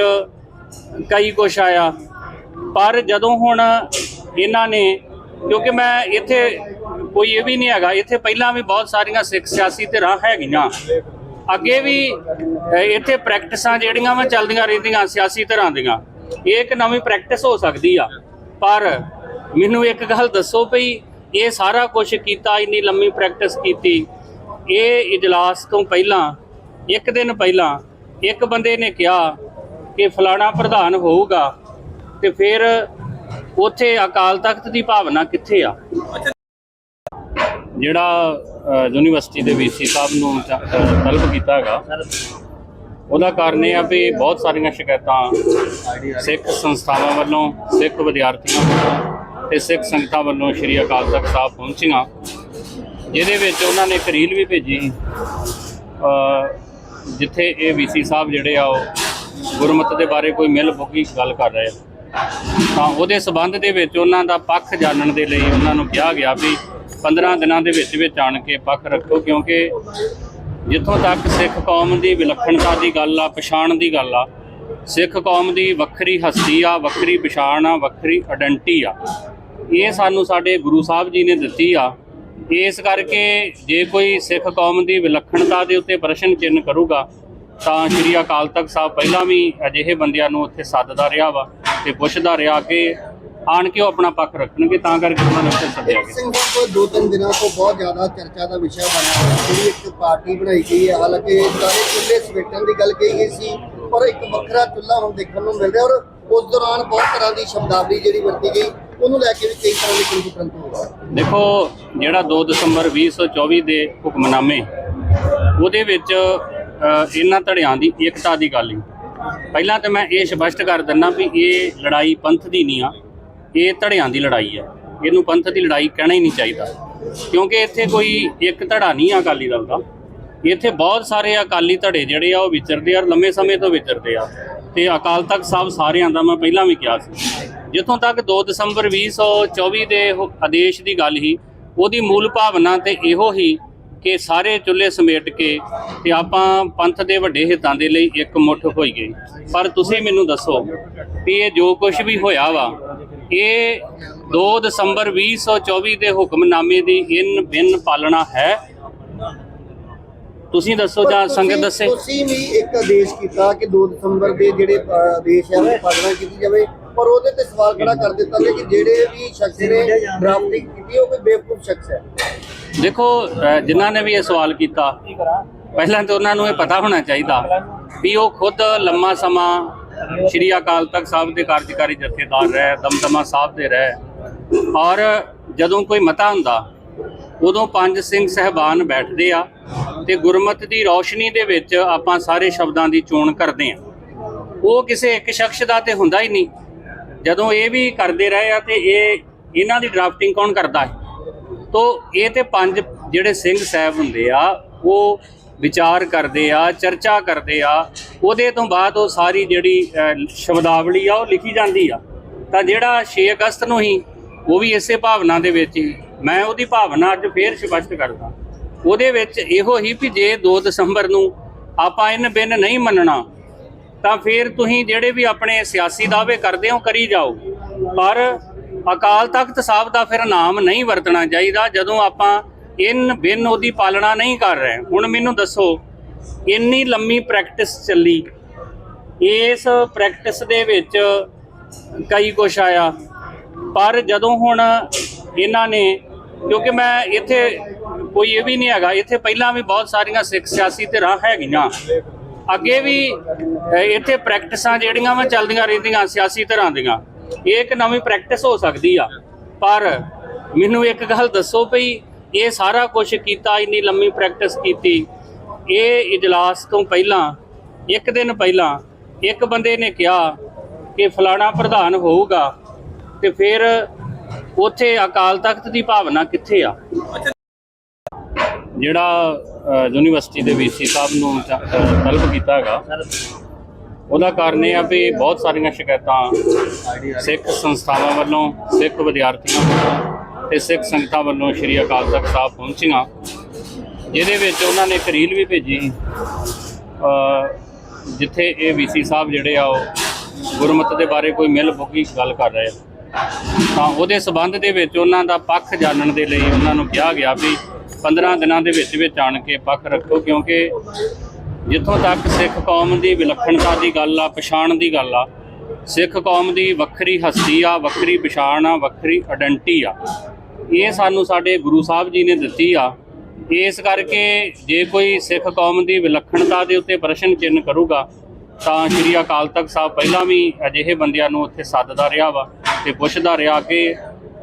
ਕਈ ਕੁਛ ਆਇਆ। ਪਰ ਜਦੋਂ ਹੁਣ ਇਹਨਾਂ ਨੇ, ਕਿਉਂਕਿ ਮੈਂ ਇੱਥੇ ਕੋਈ ਇਹ ਵੀ ਨਹੀਂ ਹੈਗਾ, ਇੱਥੇ ਪਹਿਲਾਂ ਵੀ ਬਹੁਤ ਸਾਰੀਆਂ ਸਿੱਖ ਸਿਆਸੀ ਧਿਰਾਂ ਹੈਗੀਆਂ। ਅੱਗੇ ਵੀ ਇੱਥੇ ਪ੍ਰੈਕਟਿਸਾਂ ਜਿਹੜੀਆਂ ਵਾ ਚੱਲਦੀਆਂ ਰਹਿੰਦੀਆਂ ਸਿਆਸੀ ਧਿਰਾਂ ਦੀਆਂ, ਇਹ ਇੱਕ ਨਵੀਂ ਪ੍ਰੈਕਟਿਸ ਹੋ ਸਕਦੀ ਆ। ਪਰ ਮੈਨੂੰ ਇੱਕ ਗੱਲ ਦੱਸੋ ਭਈ ਇਹ ਸਾਰਾ ਕੁਝ ਕੀਤਾ, ਇੰਨੀ ਲੰਮੀ ਪ੍ਰੈਕਟਿਸ ਕੀਤੀ। ਇਹ ਇਜਲਾਸ ਤੋਂ ਪਹਿਲਾਂ, ਇੱਕ ਦਿਨ ਪਹਿਲਾਂ, ਇੱਕ ਬੰਦੇ ਨੇ ਕਿਹਾ ਕਿ ਫਲਾਣਾ ਪ੍ਰਧਾਨ ਹੋਊਗਾ ਤੇ ਫਿਰ ਉੱਥੇ ਅਕਾਲ ਤਖਤ ਦੀ ਭਾਵਨਾ ਕਿੱਥੇ ਆ? ਜਿਹੜਾ ਯੂਨੀਵਰਸਿਟੀ ਦੇ ਵੀਸੀ ਸਾਹਿਬ ਨੂੰ ਚ- ਤਲਬ ਕੀਤਾ ਹੈਗਾ। ਉਹਦਾ ਕਾਰਨ ਇਹ ਆ ਵੀ ਬਹੁਤ ਸਾਰੀਆਂ ਸ਼ਿਕਾਇਤਾਂ ਸਿੱਖ ਸੰਸਥਾਵਾਂ ਵੱਲੋਂ, ਸਿੱਖ ਵਿਦਿਆਰਥੀਆਂ ਵੱਲੋਂ ਤੇ ਸਿੱਖ ਸੰਗਤਾਂ ਵੱਲੋਂ ਸ਼੍ਰੀ ਅਕਾਲ ਤਖਤ ਸਾਹਿਬ ਪਹੁੰਚੀਆਂ। ਜਿਹਦੇ ਵਿੱਚ ਉਹਨਾਂ ਨੇ ਇੱਕ ਰੀਲ ਵੀ ਭੇਜੀ। ਜਿੱਥੇ ਇਹ ਵੀਸੀ ਸਾਹਿਬ ਜਿਹੜੇ ਆ, ਉਹ ਗੁਰਮਤ ਦੇ ਬਾਰੇ ਕੋਈ ਮਿਲ ਬੁੱਕੀ ਗੱਲ ਕਰ ਰਹੇ ਆ। ਤਾਂ ਉਹਦੇ ਸਬੰਧ ਦੇ ਵਿੱਚ ਉਹਨਾਂ ਦਾ ਪੱਖ ਜਾਣਨ ਦੇ ਲਈ ਉਹਨਾਂ ਨੂੰ ਕਿਹਾ ਗਿਆ ਵੀ 15 ਦਿਨਾਂ ਦੇ ਵਿੱਚ ਵਿੱਚ ਆਣ ਕੇ ਪੱਖ ਰੱਖੋ, ਕਿਉਂਕਿ ਜਿੱਥੋਂ ਤੱਕ ਸਿੱਖ ਕੌਮ ਦੀ ਵਿਲੱਖਣਤਾ ਦੀ ਗੱਲ ਆ, ਪਛਾਣ ਦੀ ਗੱਲ ਆ, ਸਿੱਖ ਕੌਮ ਦੀ ਵੱਖਰੀ ਹਸਤੀ ਆ, ਵੱਖਰੀ ਪਛਾਣ ਆ, ਵੱਖਰੀ ਆਇਡੈਂਟੀ ਆ। ਇਹ ਸਾਨੂੰ ਸਾਡੇ ਗੁਰੂ ਸਾਹਿਬ ਜੀ ਨੇ ਦਿੱਤੀ ਆ। ਇਸ ਕਰਕੇ ਜੇ ਕੋਈ ਸਿੱਖ ਕੌਮ ਦੀ ਵਿਲੱਖਣਤਾ ਦੇ ਉੱਤੇ ਪ੍ਰਸ਼ਨ ਚਿੰਨ੍ਹ ਕਰੂਗਾ ਤਾਂ ਸ਼੍ਰੀ ਅਕਾਲ ਤਖਤ ਸਾਹਿਬ ਪਹਿਲਾਂ ਵੀ ਅਜਿਹੇ ਬੰਦਿਆਂ ਨੂੰ ਉੱਥੇ ਸੱਦਦਾ ਰਿਹਾ ਵਾ ਤੇ ਪੁੱਛਦਾ ਰਿਹਾ ਕਿ ਆਣ ਕੇ ਉਹ ਆਪਣਾ ਪੱਖ ਰੱਖਣਗੇ ਤਾਂ ਕਰਕੇ ਉਹਨਾਂ ਨੂੰ ਉੱਥੇ ਸੱਦਿਆ ਗਿਆ। ਸਿੰਘ ਸਾਹਿਬ ਦੋ ਤਿੰਨ ਦਿਨਾਂ ਤੋਂ ਬਹੁਤ ਜ਼ਿਆਦਾ ਚਰਚਾ ਦਾ ਵਿਸ਼ਾ ਬਣਿਆ ਹੋਇਆ। ਜਿਹੜੀ ਇੱਕ ਪਾਰਟੀ ਬਣਾਈ ਗਈ ਹੈ ਹਾਲਾਂਕਿ ਸਾਰੇ ਚੁੱਲ੍ਹੇ ਸਮੇਟਣ ਦੀ ਗੱਲ ਕਹੀ ਗਈ ਸੀ ਪਰ ਇੱਕ ਵੱਖਰਾ ਚੁੱਲ੍ਹਾ ਹੁਣ ਦੇਖਣ ਨੂੰ ਮਿਲ ਰਿਹਾ ਔਰ ਉਸ ਦੌਰਾਨ ਬਹੁਤ ਤਰ੍ਹਾਂ ਦੀ ਸ਼ਬਦਾਵਲੀ ਜਿਹੜੀ ਵਰਤੀ ਗਈ। ਉਹਨੂੰ ਲੈ ਕੇ ਵੀ ਕਈ ਤਰ੍ਹਾਂ ਦੇ ਕੰਫਰੰਟ ਹੋਇਆ ਦੇਖੋ, ਜਿਹੜਾ 2 ਦਸੰਬਰ 2024 ਦੇ ਹੁਕਮਨਾਮੇ, ਉਹਦੇ ਵਿੱਚ ਇਹਨਾਂ ਧੜਿਆਂ ਦੀ ਏਕਤਾ ਦੀ ਗੱਲ ਹੀ। ਪਹਿਲਾਂ ਤਾਂ ਮੈਂ ਇਹ ਸਪਸ਼ਟ ਕਰ ਦਿੰਦਾ ਵੀ ਇਹ ਲੜਾਈ ਪੰਥ ਦੀ ਨਹੀਂ ਆ, ਇਹ ਧੜਿਆਂ ਦੀ ਲੜਾਈ ਹੈ। ਇਹਨੂੰ ਪੰਥ ਦੀ ਲੜਾਈ ਕਹਿਣਾ ਹੀ ਨਹੀਂ ਚਾਹੀਦਾ। ਕਿਉਂਕਿ ਇੱਥੇ ਕੋਈ ਇੱਕ ਧੜਾ ਨਹੀਂ ਆ ਅਕਾਲੀ ਦਲ ਦਾ। ਇੱਥੇ ਬਹੁਤ ਸਾਰੇ ਅਕਾਲੀ ਧੜੇ ਜਿਹੜੇ ਆ, ਉਹ ਵਿਚਰਦੇ ਆ ਔਰ ਲੰਮੇ ਸਮੇਂ ਤੋਂ ਵਿਚਰਦੇ ਆ। ਤੇ ਅਕਾਲ ਤਖਤ ਸਾਹਿਬ ਸਾਰਿਆਂ ਦਾ ਮੈਂ ਪਹਿਲਾਂ ਵੀ ਕਿਹਾ ਸੀ। ਜਿੱਥੋਂ ਤੱਕ 2 ਦਸੰਬਰ 2024 ਦੇ ਆਦੇਸ਼ ਦੀ ਗੱਲ ਹੀ ਉਹਦੀ ਮੂਲ ਭਾਵਨਾ ਤੇ ਇਹੋ ਹੀ ਕਿ ਸਾਰੇ ਚੁੱਲ੍ਹੇ ਸਮੇਟ ਕੇ ਤੇ ਆਪਾਂ ਪੰਥ ਦੇ ਵੱਡੇ ਹਿੱਤਾਂ ਦੇ ਲਈ ਇੱਕ ਮੁੱਠ ਹੋਈਏ ਪਰ ਤੁਸੀਂ ਮੈਨੂੰ ਦੱਸੋ ਵੀ ਇਹ ਜੋ ਕੁਝ ਵੀ ਹੋਇਆ ਵਾ ਇਹ 2 ਦਸੰਬਰ 2024 ਦੇ ਹੁਕਮਨਾਮੇ ਦੀ ਇਨ ਬਿਨ ਪਾਲਣਾ ਹੈ? ਤੁਸੀਂ ਦੱਸੋ ਜਾਂ ਸੰਗਤ ਦੱਸੇ। ਤੁਸੀਂ ਵੀ ਇੱਕ ਆਦੇਸ਼ ਕੀਤਾ ਕਿ 2 ਦਸੰਬਰ ਦੇ ਜਿਹੜੇ ਆਦੇਸ਼ ਹੈ ਉਹ ਪਾਲਣਾ ਕੀਤੀ ਜਾਵੇ। ਪਰ ਉਹਦੇ ਤੇ ਸਵਾਲ ਖੜਾ ਕਰ ਦਿੱਤਾ ਗਿਆ ਕਿ ਜਿਹੜੇ ਵੀ ਸ਼ਖਸ ਨੇ ਡਰਾਫਟਿੰਗ ਕੀਤੀ ਉਹ ਕੋਈ ਬੇਵਕੂਫ ਸ਼ਖਸ ਹੈ। ਦੇਖੋ ਜਿਨ੍ਹਾਂ ਨੇ ਵੀ ਇਹ ਸਵਾਲ ਕੀਤਾ ਪਹਿਲਾਂ ਤਾਂ ਉਹਨਾਂ ਨੂੰ ਇਹ ਪਤਾ ਹੋਣਾ ਚਾਹੀਦਾ ਵੀ ਉਹ ਖੁਦ ਲੰਮਾ ਸਮਾਂ ਸ਼੍ਰੀ ਅਕਾਲ ਤਖਤ ਸਾਹਿਬ ਦੇ ਕਾਰਜਕਾਰੀ ਜਥੇਦਾਰ ਰਹੇ ਦਮਦਮਾ ਸਾਹਿਬ ਦੇ ਰਹੇ। ਔਰ ਜਦੋਂ ਕੋਈ ਮਤਾ ਹੁੰਦਾ ਉਦੋਂ ਪੰਜ ਸਿੰਘ ਸਹਿਬਾਨ ਬੈਠਦੇ ਆ ਤੇ ਗੁਰਮਤ ਦੀ ਰੌਸ਼ਨੀ ਦੇ ਵਿੱਚ ਆਪਾਂ ਸਾਰੇ ਸ਼ਬਦਾਂ ਦੀ ਚੋਣ ਕਰਦੇ ਆ। ਉਹ ਕਿਸੇ ਇੱਕ ਸ਼ਖਸ ਦਾ ਤੇ ਹੁੰਦਾ ਹੀ ਨਹੀਂ। ਜਦੋਂ ਇਹ ਵੀ ਕਰਦੇ ਰਹੇ ਆ ਤੇ ਇਹ, ਇਹਨਾਂ ਦੀ ਡਰਾਫਟਿੰਗ ਕੌਣ ਕਰਦਾ ਹੈ? ਤੋ ਇਹ ਤੇ ਪੰਜ ਜਿਹੜੇ ਸਿੰਘ ਸਾਹਿਬ ਹੁੰਦੇ ਆ, ਉਹ ਵਿਚਾਰ ਕਰਦੇ ਆ, ਚਰਚਾ ਕਰਦੇ ਆ। ਉਹਦੇ ਤੋਂ ਬਾਅਦ ਉਹ ਸਾਰੀ ਜਿਹੜੀ ਸ਼ਬਦਾਵਲੀ ਆ, ਉਹ ਲਿਖੀ ਜਾਂਦੀ ਆ। ਤਾਂ ਜਿਹੜਾ 6 ਅਗਸਤ ਨੂੰ ਹੀ, ਉਹ ਵੀ ਇਸੇ ਭਾਵਨਾ ਦੇ ਵਿੱਚ ਹੀ, ਮੈਂ ਉਹਦੀ ਭਾਵਨਾ ਅੱਜ ਫੇਰ ਸਪਸ਼ਟ ਕਰਦਾ। ਉਹਦੇ ਵਿੱਚ ਇਹੋ ਹੀ ਵੀ ਜੇ 2 ਦਸੰਬਰ ਨੂੰ ਆਪਾਂ ਇਹਨ ਬਿਨ ਨਹੀਂ ਮੰਨਣਾ ਤਾਂ ਫਿਰ ਤੁਸੀਂ ਜਿਹੜੇ ਵੀ ਆਪਣੇ ਸਿਆਸੀ ਦਾਅਵੇ ਕਰਦੇ ਹੋ, ਕਰੀ ਜਾਓ। ਪਰ ਅਕਾਲ ਤਖਤ ਸਾਹਿਬ ਦਾ ਫਿਰ ਨਾਮ ਨਹੀਂ ਵਰਤਣਾ ਚਾਹੀਦਾ, ਜਦੋਂ ਆਪਾਂ ਇਨ ਬਿਨ ਉਹਦੀ ਪਾਲਣਾ ਨਹੀਂ ਕਰ ਰਹੇ। ਹੁਣ ਮੈਨੂੰ ਦੱਸੋ, ਇੰਨੀ ਲੰਮੀ ਪ੍ਰੈਕਟਿਸ ਚੱਲੀ। ਇਸ ਪ੍ਰੈਕਟਿਸ ਦੇ ਵਿੱਚ ਕਈ ਕੁਛ ਆਇਆ। ਪਰ ਜਦੋਂ ਹੁਣ ਇਹਨਾਂ ਨੇ, ਕਿਉਂਕਿ ਮੈਂ ਇੱਥੇ ਕੋਈ ਇਹ ਵੀ ਨਹੀਂ ਹੈਗਾ, ਇੱਥੇ ਪਹਿਲਾਂ ਵੀ ਬਹੁਤ ਸਾਰੀਆਂ ਸਿੱਖ ਸਿਆਸੀ ਧਿਰਾਂ ਹੈਗੀਆਂ। ਅੱਗੇ ਵੀ ਇੱਥੇ ਪ੍ਰੈਕਟਿਸਾਂ ਜਿਹੜੀਆਂ ਵਾ ਚੱਲਦੀਆਂ ਰਹਿੰਦੀਆਂ ਸਿਆਸੀ ਤਰ੍ਹਾਂ ਦੀਆਂ, ਇਹ ਇੱਕ ਨਵੀਂ ਪ੍ਰੈਕਟਿਸ ਹੋ ਸਕਦੀ ਆ। ਪਰ ਮੈਨੂੰ ਇੱਕ ਗੱਲ ਦੱਸੋ ਭਈ ਇਹ ਸਾਰਾ ਕੁਝ ਕੀਤਾ, ਇੰਨੀ ਲੰਮੀ ਪ੍ਰੈਕਟਿਸ ਕੀਤੀ, ਇਹ ਇਜਲਾਸ ਤੋਂ ਪਹਿਲਾਂ, ਇੱਕ ਦਿਨ ਪਹਿਲਾਂ, ਇੱਕ ਬੰਦੇ ਨੇ ਕਿਹਾ ਕਿ ਫਲਾਣਾ ਪ੍ਰਧਾਨ ਹੋਊਗਾ ਤੇ ਫਿਰ ਉੱਥੇ ਅਕਾਲ ਤਖਤ ਦੀ ਭਾਵਨਾ ਕਿੱਥੇ ਆ? ਜਿਹੜਾ ਯੂਨੀਵਰਸਿਟੀ ਦੇ ਵੀਸੀ ਸਾਹਿਬ ਨੂੰ ਚ- ਤਲਬ ਕੀਤਾ ਹੈਗਾ। ਉਹਦਾ ਕਾਰਨ ਇਹ ਆ ਵੀ ਬਹੁਤ ਸਾਰੀਆਂ ਸ਼ਿਕਾਇਤਾਂ ਸਿੱਖ ਸੰਸਥਾਵਾਂ ਵੱਲੋਂ, ਸਿੱਖ ਵਿਦਿਆਰਥੀਆਂ ਵੱਲੋਂ ਤੇ ਸਿੱਖ ਸੰਗਤਾਂ ਵੱਲੋਂ ਸ਼੍ਰੀ ਅਕਾਲ ਤਖਤ ਸਾਹਿਬ ਪਹੁੰਚੀਆਂ। ਜਿਹਦੇ ਵਿੱਚ ਉਹਨਾਂ ਨੇ ਇੱਕ ਰੀਲ ਵੀ ਭੇਜੀ। ਜਿੱਥੇ ਇਹ ਵੀਸੀ ਸਾਹਿਬ ਜਿਹੜੇ ਆ, ਉਹ ਗੁਰਮਤਿ ਦੇ ਬਾਰੇ ਕੋਈ ਮਿਲ ਬੁੱਕੀ ਗੱਲ ਕਰ ਰਹੇ ਆ। ਤਾਂ ਉਹਦੇ ਸਬੰਧ ਦੇ ਵਿੱਚ ਉਹਨਾਂ ਦਾ ਪੱਖ ਜਾਣਨ ਦੇ ਲਈ ਉਹਨਾਂ ਨੂੰ ਕਿਹਾ ਗਿਆ ਵੀ 15 ਦਿਨਾਂ ਦੇ ਵਿੱਚ ਵਿੱਚ ਆਣ ਕੇ ਪੱਖ ਰੱਖੋ, ਕਿਉਂਕਿ ਜਿੱਥੋਂ ਤੱਕ ਸਿੱਖ ਕੌਮ ਦੀ ਵਿਲੱਖਣਤਾ ਦੀ ਗੱਲ ਆ, ਪਛਾਣ ਦੀ ਗੱਲ ਆ, ਸਿੱਖ ਕੌਮ ਦੀ ਵੱਖਰੀ ਹਸਤੀ ਆ, ਵੱਖਰੀ ਪਛਾਣ ਆ, ਵੱਖਰੀ ਆਇਡੈਂਟੀ ਆ। ਇਹ ਸਾਨੂੰ ਸਾਡੇ ਗੁਰੂ ਸਾਹਿਬ ਜੀ ਨੇ ਦਿੱਤੀ ਆ। ਇਸ ਕਰਕੇ ਜੇ ਕੋਈ ਸਿੱਖ ਕੌਮ ਦੀ ਵਿਲੱਖਣਤਾ ਦੇ ਉੱਤੇ ਪ੍ਰਸ਼ਨ ਚਿੰਨ੍ਹ ਕਰੂਗਾ, ਤਾਂ ਸ਼੍ਰੀ ਅਕਾਲ ਤਖਤ ਸਾਹਿਬ ਪਹਿਲਾਂ ਵੀ ਅਜਿਹੇ ਬੰਦਿਆਂ ਨੂੰ ਉੱਥੇ ਸੱਦਦਾ ਰਿਹਾ ਵਾ ਤੇ ਪੁੱਛਦਾ ਰਿਹਾ ਕਿ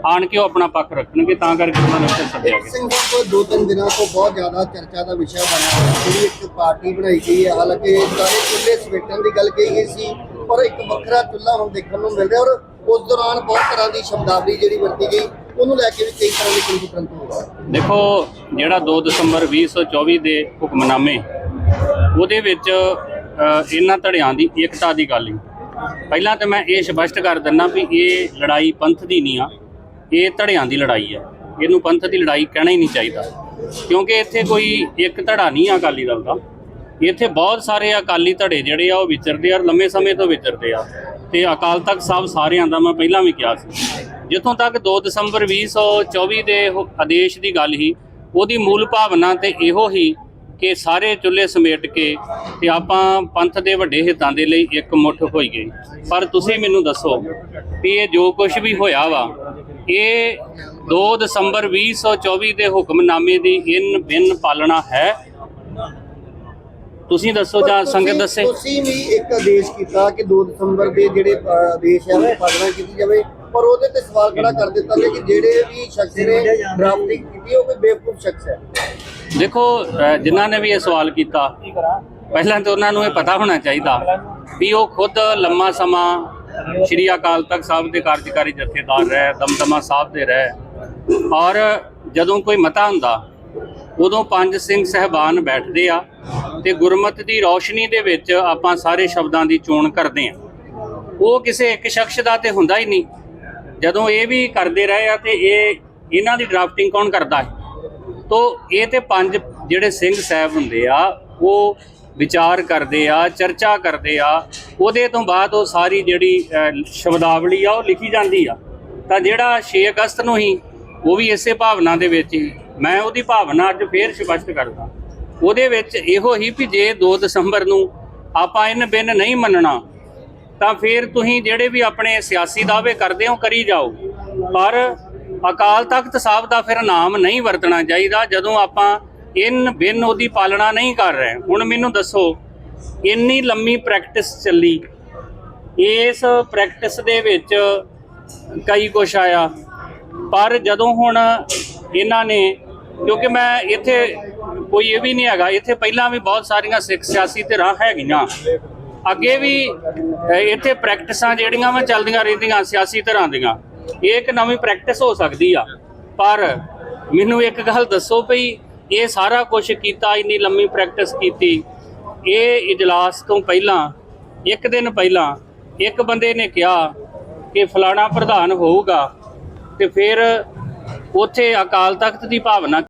ਆਣ ਕੇ ਉਹ ਆਪਣਾ ਪੱਖ ਰੱਖਣਗੇ ਤਾਂ ਕਰਕੇ ਉਹਨਾਂ ਨੂੰ ਉੱਥੇ ਸੱਦਿਆ ਗਿਆ ਸਿੰਘ ਸਾਹਿਬ ਦੋ ਤਿੰਨ ਦਿਨਾਂ ਤੋਂ ਬਹੁਤ ਜ਼ਿਆਦਾ ਚਰਚਾ ਦਾ ਵਿਸ਼ਾ ਬਣਿਆ ਹੋਇਆ। ਜਿਹੜੀ ਇੱਕ ਪਾਰਟੀ ਬਣਾਈ ਗਈ ਹੈ ਹਾਲਾਂਕਿ ਸਾਰੇ ਚੁੱਲ੍ਹੇ ਸਮੇਟਣ ਦੀ ਗੱਲ ਕਹੀ ਗਈ ਸੀ ਪਰ ਇੱਕ ਵੱਖਰਾ ਚੁੱਲ੍ਹਾ ਹੁਣ ਦੇਖਣ ਨੂੰ ਮਿਲ ਰਿਹਾ ਔਰ ਉਸ ਦੌਰਾਨ ਬਹੁਤ ਤਰ੍ਹਾਂ ਦੀ ਸ਼ਬਦਾਵਲੀ ਜਿਹੜੀ ਵਰਤੀ ਗਈ ਉਹਨੂੰ ਲੈ ਕੇ ਵੀ ਕਈ ਤਰ੍ਹਾਂ ਦੇ ਕੰਫਰੰਟ ਹੋਇਆ ਦੇਖੋ ਜਿਹੜਾ 2 ਦਸੰਬਰ 2024 ਦੇ ਹੁਕਮਨਾਮੇ ਉਹਦੇ ਵਿੱਚ ਇਹਨਾਂ ਧੜਿਆਂ ਦੀ ਏਕਤਾ ਦੀ ਗੱਲ ਹੀ। ਪਹਿਲਾਂ ਤਾਂ ਮੈਂ ਇਹ ਸਪਸ਼ਟ ਕਰ ਦਿੰਦਾ ਵੀ ਇਹ ਲੜਾਈ ਪੰਥ ਦੀ ਨਹੀਂ ਆ ਇਹ ਧੜਿਆਂ ਦੀ ਲੜਾਈ ਹੈ। ਇਹਨੂੰ ਪੰਥ ਦੀ ਲੜਾਈ ਕਹਿਣਾ ਹੀ ਨਹੀਂ ਚਾਹੀਦਾ। ਕਿਉਂਕਿ ਇੱਥੇ ਕੋਈ ਇੱਕ ਧੜਾ ਨਹੀਂ ਆ ਅਕਾਲੀ ਦਲ ਦਾ। ਇੱਥੇ ਬਹੁਤ ਸਾਰੇ ਅਕਾਲੀ ਧੜੇ ਜਿਹੜੇ ਆ ਉਹ ਵਿਚਰਦੇ ਆ ਔਰ ਲੰਮੇ ਸਮੇਂ ਤੋਂ ਵਿਚਰਦੇ ਆ। ਤੇ ਅਕਾਲ ਤਖਤ ਸਾਹਿਬ ਸਾਰਿਆਂ ਦਾ ਮੈਂ ਪਹਿਲਾਂ ਵੀ ਕਿਹਾ ਸੀ। ਜਿੱਥੋਂ ਤੱਕ 2 ਦਸੰਬਰ 2024 ਦੇ ਉਹ ਆਦੇਸ਼ ਦੀ ਗੱਲ ਹੀ ਉਹਦੀ ਮੂਲ ਭਾਵਨਾ ਤੇ ਇਹੋ ਹੀ ਕਿ ਸਾਰੇ ਚੁੱਲ੍ਹੇ ਸਮੇਟ ਕੇ ਤੇ ਆਪਾਂ ਪੰਥ ਦੇ ਵੱਡੇ ਹਿੱਤਾਂ ਦੇ ਲਈ ਇੱਕ ਮੁੱਠ ਹੋਈ ਗਈ। ਪਰ ਤੁਸੀਂ ਮੈਨੂੰ ਦੱਸੋ ਵੀ ਇਹ ਜੋ ਕੁਝ ਵੀ ਹੋਇਆ ਵਾ ਇਹ 2 ਦਸੰਬਰ 2024 ਦੇ ਹੁਕਮਨਾਮੇ ਦੀ ਇਨ ਬਿਨ ਪਾਲਣਾ ਹੈ? ਤੁਸੀਂ ਦੱਸੋ ਜਾਂ ਸੰਗਤ ਦੱਸੇ। ਤੁਸੀਂ ਵੀ ਇੱਕ ਆਦੇਸ਼ ਕੀਤਾ ਕਿ 2 ਦਸੰਬਰ ਦੇ ਜਿਹੜੇ ਆਦੇਸ਼ ਹੈ ਉਹ ਪਾਲਣਾ ਕੀਤੀ ਜਾਵੇ। ਪਰ ਉਹਦੇ ਤੇ ਸਵਾਲ ਖੜਾ ਕਰ ਦਿੱਤਾ ਗਿਆ ਕਿ ਜਿਹੜੇ ਵੀ ਸ਼ਖਸ ਨੇ ਡਰਾਫਟਿੰਗ ਕੀਤੀ ਉਹ ਕੋਈ ਬੇਵਕੂਫ ਸ਼ਖਸ ਹੈ। ਦੇਖੋ ਜਿਨ੍ਹਾਂ ਨੇ ਵੀ ਇਹ ਸਵਾਲ ਕੀਤਾ ਪਹਿਲਾਂ ਤਾਂ ਉਹਨਾਂ ਨੂੰ ਇਹ ਪਤਾ ਹੋਣਾ ਚਾਹੀਦਾ ਵੀ ਉਹ ਖੁਦ ਲੰਮਾ ਸਮਾਂ ਸ਼੍ਰੀ ਅਕਾਲ ਤਖਤ ਸਾਹਿਬ ਦੇ ਕਾਰਜਕਾਰੀ ਜਥੇਦਾਰ ਰਹੇ ਦਮਦਮਾ ਸਾਹਿਬ ਦੇ ਰਹੇ। ਔਰ ਜਦੋਂ ਕੋਈ ਮਤਾ ਹੁੰਦਾ ਉਦੋਂ ਪੰਜ ਸਿੰਘ ਸਹਿਬਾਨ ਬੈਠਦੇ ਆ ਤੇ ਗੁਰਮਤਿ ਦੀ ਰੌਸ਼ਨੀ ਦੇ ਵਿੱਚ ਆਪਾਂ ਸਾਰੇ ਸ਼ਬਦਾਂ ਦੀ ਚੋਣ ਕਰਦੇ ਆ। ਉਹ ਕਿਸੇ ਇੱਕ ਸ਼ਖਸ ਦਾ ਤੇ ਹੁੰਦਾ ਹੀ ਨਹੀਂ। ਜਦੋਂ ਇਹ ਵੀ ਕਰਦੇ ਰਹੇ ਆ ਤੇ ਇਹ, ਇਹਨਾਂ ਦੀ ਡਰਾਫਟਿੰਗ ਕੌਣ ਕਰਦਾ ਹੈ? ਤੋ ਇਹ ਤੇ ਪੰਜ ਜਿਹੜੇ ਸਿੰਘ ਸਾਹਿਬ ਹੁੰਦੇ ਆ, ਉਹ ਵਿਚਾਰ ਕਰਦੇ ਆ, ਚਰਚਾ ਕਰਦੇ ਆ। ਉਹਦੇ ਤੋਂ ਬਾਅਦ ਉਹ ਸਾਰੀ ਜਿਹੜੀ ਸ਼ਬਦਾਵਲੀ ਆ, ਉਹ ਲਿਖੀ ਜਾਂਦੀ ਆ। ਤਾਂ ਜਿਹੜਾ 6 ਅਗਸਤ ਨੂੰ ਹੀ, ਉਹ ਵੀ ਇਸੇ ਭਾਵਨਾ ਦੇ ਵਿੱਚ ਹੀ, ਮੈਂ ਉਹਦੀ ਭਾਵਨਾ ਅੱਜ ਫੇਰ ਸਪਸ਼ਟ ਕਰਦਾ। ਉਹਦੇ ਵਿੱਚ ਇਹੋ ਹੀ ਵੀ ਜੇ 2 ਦਸੰਬਰ ਨੂੰ ਆਪਾਂ ਇਨ ਬਿਨ ਨਹੀਂ ਮੰਨਣਾ ਤਾਂ ਫਿਰ ਤੁਸੀਂ ਜਿਹੜੇ ਵੀ ਆਪਣੇ ਸਿਆਸੀ ਦਾਅਵੇ ਕਰਦੇ ਹੋ, ਕਰੀ ਜਾਓ। ਪਰ ਅਕਾਲ ਤਖਤ ਸਾਹਿਬ ਦਾ ਫਿਰ ਨਾਮ ਨਹੀਂ ਵਰਤਣਾ ਚਾਹੀਦਾ, ਜਦੋਂ ਆਪਾਂ ਇਨ ਬਿਨ ਉਹਦੀ ਪਾਲਣਾ ਨਹੀਂ ਕਰ ਰਹੇ। ਹੁਣ ਮੈਨੂੰ ਦੱਸੋ, ਇੰਨੀ ਲੰਮੀ ਪ੍ਰੈਕਟਿਸ ਚੱਲੀ। ਇਸ ਪ੍ਰੈਕਟਿਸ ਦੇ ਵਿੱਚ ਕਈ ਕੁਛ ਆਇਆ। ਪਰ ਜਦੋਂ ਹੁਣ ਇਹਨਾਂ ਨੇ, ਕਿਉਂਕਿ ਮੈਂ ਇੱਥੇ ਕੋਈ ਇਹ ਵੀ ਨਹੀਂ ਹੈਗਾ, ਇੱਥੇ ਪਹਿਲਾਂ ਵੀ ਬਹੁਤ ਸਾਰੀਆਂ ਸਿੱਖ ਸਿਆਸੀ ਧਿਰਾਂ ਹੈਗੀਆਂ। ਅੱਗੇ ਵੀ ਇੱਥੇ ਪ੍ਰੈਕਟਿਸਾਂ ਜਿਹੜੀਆਂ ਵਾ ਚੱਲਦੀਆਂ ਰਹਿੰਦੀਆਂ ਸਿਆਸੀ ਤਰ੍ਹਾਂ ਦੀਆਂ, ਇਹ ਇੱਕ ਨਵੀਂ ਪ੍ਰੈਕਟਿਸ ਹੋ ਸਕਦੀ ਆ। ਪਰ ਮੈਨੂੰ ਇੱਕ ਗੱਲ ਦੱਸੋ ਭਈ ਇਹ ਸਾਰਾ ਕੁਝ ਕੀਤਾ, ਇੰਨੀ ਲੰਮੀ ਪ੍ਰੈਕਟਿਸ ਕੀਤੀ, ਇਹ ਇਜਲਾਸ ਤੋਂ ਪਹਿਲਾਂ, ਇੱਕ ਦਿਨ ਪਹਿਲਾਂ, ਇੱਕ ਬੰਦੇ ਨੇ ਕਿਹਾ ਕਿ ਫਲਾਣਾ ਪ੍ਰਧਾਨ ਹੋਊਗਾ ਤੇ ਫਿਰ ਉੱਥੇ ਅਕਾਲ ਤਖਤ ਦੀ ਭਾਵਨਾ